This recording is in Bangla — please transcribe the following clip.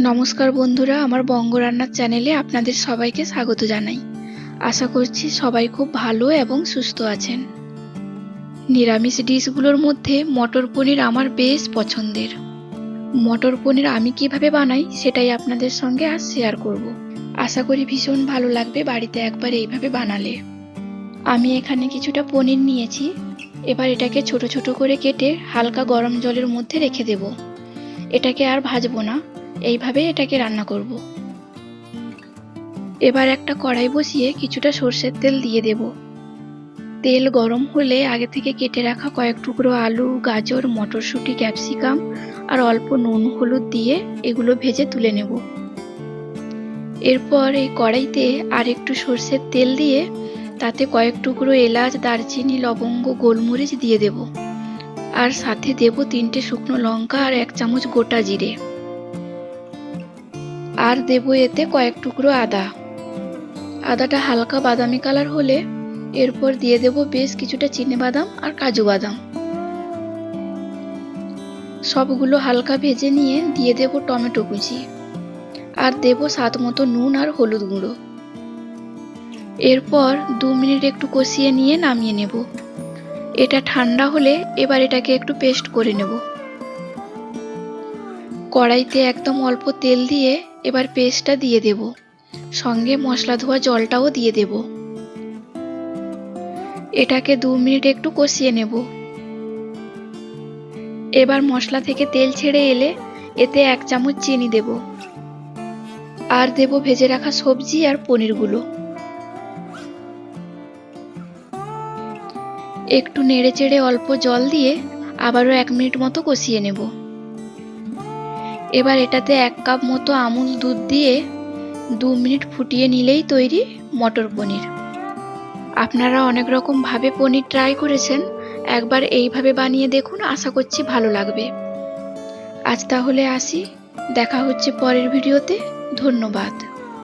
নমস্কার বন্ধুরা, আমার বঙ্গ রান্নার চ্যানেলে আপনাদের সবাইকে স্বাগত জানাই। আশা করছি সবাই খুব ভালো এবং সুস্থ আছেন। নিরামিষ ডিশগুলোর মধ্যে মটর পনির আমার বেশ পছন্দের। মটর পনির আমি কীভাবে বানাই সেটাই আপনাদের সঙ্গে আজ শেয়ার করব। আশা করি ভীষণ ভালো লাগবে বাড়িতে একবার এইভাবে বানালে। আমি এখানে কিছুটা পনির নিয়েছি। এবার এটাকে ছোট ছোট করে কেটে হালকা গরম জলের মধ্যে রেখে দেব। এটাকে আর ভাজবো না। এইভাবে এটাকে রান্না করব। এবার একটা কড়াই বসিয়ে কিছুটা সর্ষের তেল দিয়ে দেব। তেল গরম হলে আগে থেকে কেটে রাখা কয়েক টুকরো আলু, গাজর, মটরশুঁটি, ক্যাপসিকাম আর অল্প নুন, হলুদ দিয়ে এগুলো ভেজে তুলে নেব। এরপর এই কড়াইতে আর একটু সর্ষের তেল দিয়ে তাতে কয়েক টুকরো এলাচ, দারচিনি, লবঙ্গ, গোলমরিচ দিয়ে দেব। আর সাথে দেব তিনটে শুকনো লঙ্কা আর এক চামচ গোটা জিরে। আর দেব এতে কয়েক টুকরো আদা। আদাটা হালকা বাদামি কালার হলে এরপর দিয়ে দেব বেশ কিছুটা চিনে বাদাম আর কাজু বাদাম। সবগুলো হালকা ভেজে নিয়ে দিয়ে দেব টমেটো কুচি আর দেব স্বাদ মতো নুন আর হলুদ গুঁড়ো। এরপর দু মিনিট একটু কষিয়ে নিয়ে নামিয়ে নেব। এটা ঠান্ডা হলে এবার এটাকে একটু পেস্ট করে নেব। কড়াইতে একদম অল্প তেল দিয়ে এবার পেস্টটা দিয়ে দেব। সঙ্গে মশলা ধোয়া জলটাও দিয়ে দেব। এটাকে দু মিনিট একটু কষিয়ে নেব। এবার মশলা থেকে তেল ছেড়ে এলে এতে এক চামচ চিনি দেব। আর দেব ভেজে রাখা সবজি আর পনিরগুলো। একটু নেড়ে চেড়ে অল্প জল দিয়ে আবারও এক মিনিট মতো কষিয়ে নেব। এবার এটাতে এক কাপ মতো আমুল দুধ দিয়ে দু মিনিট ফুটিয়ে নিলেই তৈরি মটর পনির। আপনারা অনেক রকমভাবে পনির ট্রাই করেছেন। একবার এইভাবে বানিয়ে দেখুন, আশা করছি ভালো লাগবে। আজ তাহলে আসি। দেখা হচ্ছে পরের ভিডিওতে। ধন্যবাদ।